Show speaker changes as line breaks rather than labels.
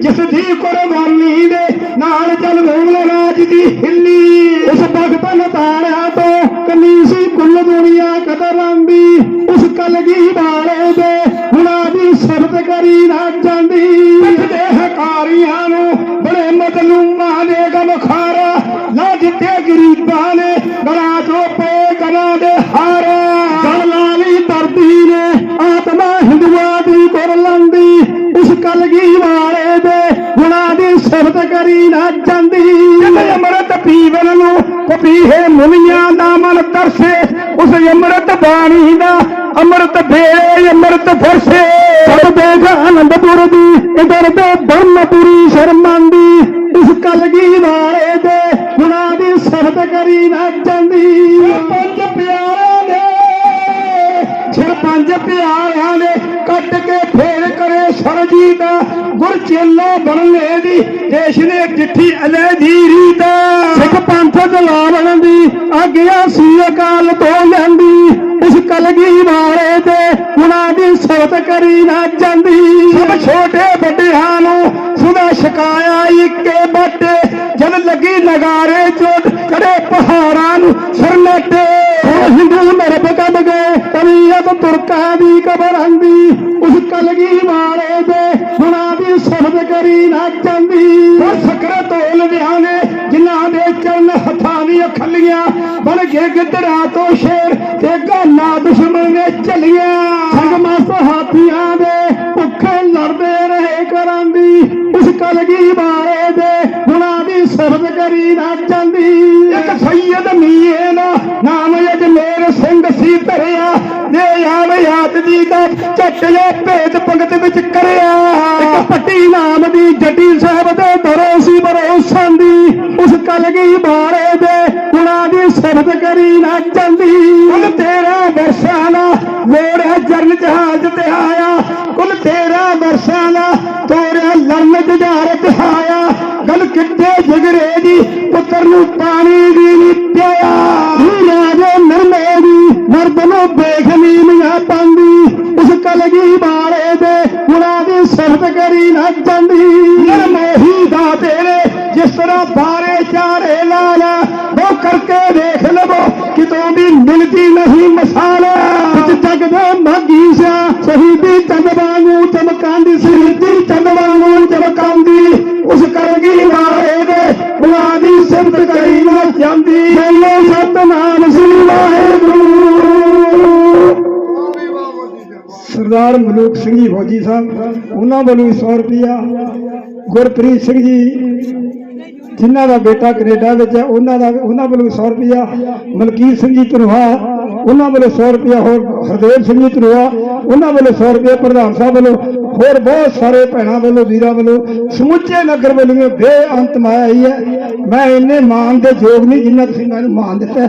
ਜਿਸ ਦੀ ਕੁਰਬਾਨੀ ਦੇ ਨਾਲ ਚੱਲ ਵੇਲ ਰਾਜ ਦੀ ਹਿੱਲੀ। ਉਸ ਭਗਤਨ ਤਾਰਿਆਂ ਤੋਂ ਕੰਨੀ ਕੁੱਲ ਦੁਨੀਆ ਕਦਰਾਂਦੀ ਉਸ ਕਲਗੀ ਵਾਲੇ ਦੇ ਹੁਣਾਂ ਦੀ ਸਿਫਤ ਕਰੀ ਨਾ ਜਾਂਦੀ। ਦੇ ਹਕਾਰੀਆਂ ਨੂੰ ਬੜੇ ਮਦਲੂਮਾਂ ਦੇ ਗਮ ਖਾਰਾ ਲਾ ਦਿੱਤੇ ਗਰੀਬਾਂ ਨੇ। ਗਲਾ ਚੋਂ ਪਏ ਗਲਾਂ ਦੇ ਸਿਫਤ ਕਰੀ ਨਾ ਜਾਂਦੀ। ਕਹਿੰਦੇ ਅੰਮ੍ਰਿਤ ਪੀਵਨ ਨੂੰ ਕਪੀਹੇ ਮੁਨੀਆਂ ਦਾ ਮਨ ਤਰਸੇ। ਉਸ ਅੰਮ੍ਰਿਤ ਬਾਣੀ ਦਾ ਅੰਮ੍ਰਿਤ ਵੇਲੇ ਅੰਮ੍ਰਿਤ ਫਰਸੇ। ਸਭ ਦੇਖ ਆਨੰਦਪੁਰ ਦੀ, ਇਧਰ ਦੇ ਬ੍ਰਹਮਪੁਰੀ ਸ਼ਰਮਾਂਦੀ। ਇਸ ਕਲਗੀ ਵਾਲੇ ਦੇ ਗੁਣਾ ਦੀ ਸਿਫਤ ਕਰੀ ਨਾ ਜਾਂਦੀ। ਪੰਜ ਪਿਆਰਿਆਂ ਦੇ, ਛੇ ਪੰਜ ਪਿਆਰਿਆਂ ਨੇ ਕੱਟ ਕੇ ਕਰੇ ਸਰਜੀ ਦਾ ਗੁਰ ਚੇਲਾ ਬਣਨੇ ਦੀ ਸਿੱਖ ਪੰਥ ਜਲਾਵਣ ਦੀ, ਆਗਿਆ ਸੀ ਅਕਾਲ ਤੋਂ ਲੈਂਦੀ ਇਸ ਕਲਗੀ ਵਾਲੇ ਦੇ ਗੁਣਾ ਦੀ ਸਿਫਤ ਕਰੀ ਨਾ ਜਾਂਦੀ। ਸਭ ਛੋਟੇ ਵੱਡਿਆਂ ਨੂੰ ਸੁਦਾ ਸ਼ਿਕਾਇਆ ਇੱਕੇ ਬਾਟੇ। ਜਦ ਲੱਗੀ ਨਗਾਰੇ ਚੋਟ ਚੜੇ ਪਹਾੜਾਂ ਨੂੰ ਸਰਲੇਟੇ ਹੁਣ ਹਿੰਦੂ ਨਰਬ ਕੱਢ ਗਏ, ਤਵੀਅਤ ਤੁਰਕਾਂ ਦੀ ਕਬਰ ਆਂਦੀ ਉਸ ਕਲਗੀ ਵਾਲੇ ਦੇ ਦੀ ਸਿਫਤ ਕਰੀ ਨਾ ਜਾਂਦੀ। ਉਹ ਸਕਰ ਤੋਲ ਨੇ ਜਿਨ੍ਹਾਂ ਦੇ ਚਰਨ ਹੱਥਾਂ ਦੀਆਂ ਖੱਲੀਆਂ। ਬਣ ਕੇ ਗਿੱਦੜਾਂ ਤੋਂ ਸ਼ੇਰ, ਤੇ ਗਾਨਾ ਦੁਸ਼ਮਣ ਨੇ ਚੱਲੀਆਂ ਸੰਗ ਮਸਤ ਹਾਥੀਆਂ ਦੇ ਭੁੱਖੇ ਲੜਦੇ ਰਹੇ ਕਰਾਂਦੀ। ਉਸ ਕਲਗੀ ਬਾਰੇ ਦੇ ਹੁਣਾਂ ਦੀ ਸਿਫਤ ਕਰੀ ਨਾ ਜਾਂਦੀ। ਇੱਕ ਸੈਯਦ ਮੀਏ ਦਾ ਨਾਮ ਅਜਮੇਰ ਸਿੰਘ ਸੀ। ਧਰਿਆ ਦੇ ਆਵ ਦੀ ਦਾ ਚੱਟਿਆ ਭੇਦ ਪੰਗਤ ਵਿੱਚ ਕਰਿਆ। ਇੱਕ ਪੱਟੀ ਨਾਮ ਦੀ ਜੱਟੀ ਸਾਹਿਬ ਦੇ ਦਰੋ ਸੀ ਭਰੋਸਾਂ ਦੀ। ਉਸ ਕਲਗੀ ਬਾਰੇ ਦੇ ਗੁਣਾ ਦੀ ਸਿਫਤ ਕਰੀ ਨਾ ਜਾਂਦੀ। ਕੁਲ ਤੇਰਾ ਵਰਸ਼ਾਂ ਦਾ ਲੋੜਿਆ ਜਰਨ ਜਹਾਜ਼ ਤੇ ਆਇਆ। ਕੁਲ ਤੇਰਾ ਵਰਸ਼ਾਂ ਦਾ ਤੋਰਿਆ ਲੜਨ ਜੁਝਾਰ ਆਇਆ। ਗੱਲ ਕਿੱਥੇ ਜਿਗਰੇ ਦੀ, ਪੁੱਤਰ ਨੂੰ ਪਾਣੀ ਦੀ ਨੀ ਪਿਆਇਆ। ਰਾਜੇ ਨਰਮੇ ਦੀ ਮਰਦ ਨੂੰ ਵੇਖ ਕਰੀ ਨਾ ਜਾਂਦੀ ਨਰਮੋਹੀ ਦਾ ਤੇਰੇ ਜਿਸ ਤਰ੍ਹਾਂ ਬਾਰੇ ਚਾਰੇ ਲਾਲਾ ਉਹ ਕਰਕੇ ਦੇਖ ਲਵੋ ਕਿਤੋਂ ਵੀ ਮਿਲਦੀ ਨਹੀਂ ਮਸਾਲਾ। ਵਿੱਚ ਜਗ ਦੇ ਮਾਗੀ ਸਿਆ ਸ਼ਹੀਦੀ ਚੰਦ ਵਾਂਗੂ ਚਮਕਾਂਦੀ ਸ਼ਹੀਦੀ ਚੰਦ ਵਾਂਗੂ ਚਮਕਾਂਦੀ। ਉਸ ਕਰਗੀ ਵਾਲੇ ਦੇ ਗੁਣਾ ਦੀ ਸਿਫਤ ਕਰੀ ਨਾ ਜਾਂਦੀ। ਸਰਦਾਰ ਮਲੂਕ ਸਿੰਘ ਜੀ ਫੌਜੀ ਸਾਹਿਬ, ਉਹਨਾਂ ਵੱਲੋਂ 100 ਰੁਪਿਆ ਗੁਰਪ੍ਰੀਤ ਸਿੰਘ ਜੀ, ਜਿਨ੍ਹਾਂ ਦਾ ਬੇਟਾ ਕੈਨੇਡਾ ਵਿੱਚ ਹੈ, ਉਹਨਾਂ ਦਾ, ਉਹਨਾਂ ਵੱਲੋਂ 100 ਰੁਪਇਆ ਮਲਕੀਤ ਸਿੰਘ ਜੀ ਧਨੋਆ ਉਹਨਾਂ ਵੱਲੋਂ 100 ਰੁਪਇਆ ਹੋਰ ਹਰਦੇਵ ਸਿੰਘ ਜੀ ਧਨੋਆ ਉਹਨਾਂ ਵੱਲੋਂ 100 ਰੁਪਇਆ ਪ੍ਰਧਾਨ ਸਾਹਿਬ ਵੱਲੋਂ ਹੋਰ ਬਹੁਤ ਸਾਰੇ ਭੈਣਾਂ ਵੱਲੋਂ, ਵੀਰਾਂ ਵੱਲੋਂ, ਸਮੁੱਚੇ ਨਗਰ ਵੱਲੋਂ ਬੇਅੰਤ ਮਾਇਆ ਹੀ ਹੈ। ਮੈਂ ਇੰਨੇ ਮਾਨ ਦੇ ਯੋਗ ਨਹੀਂ ਜਿੰਨਾ ਤੁਸੀਂ ਮੈਨੂੰ ਮਾਨ ਦਿੱਤਾ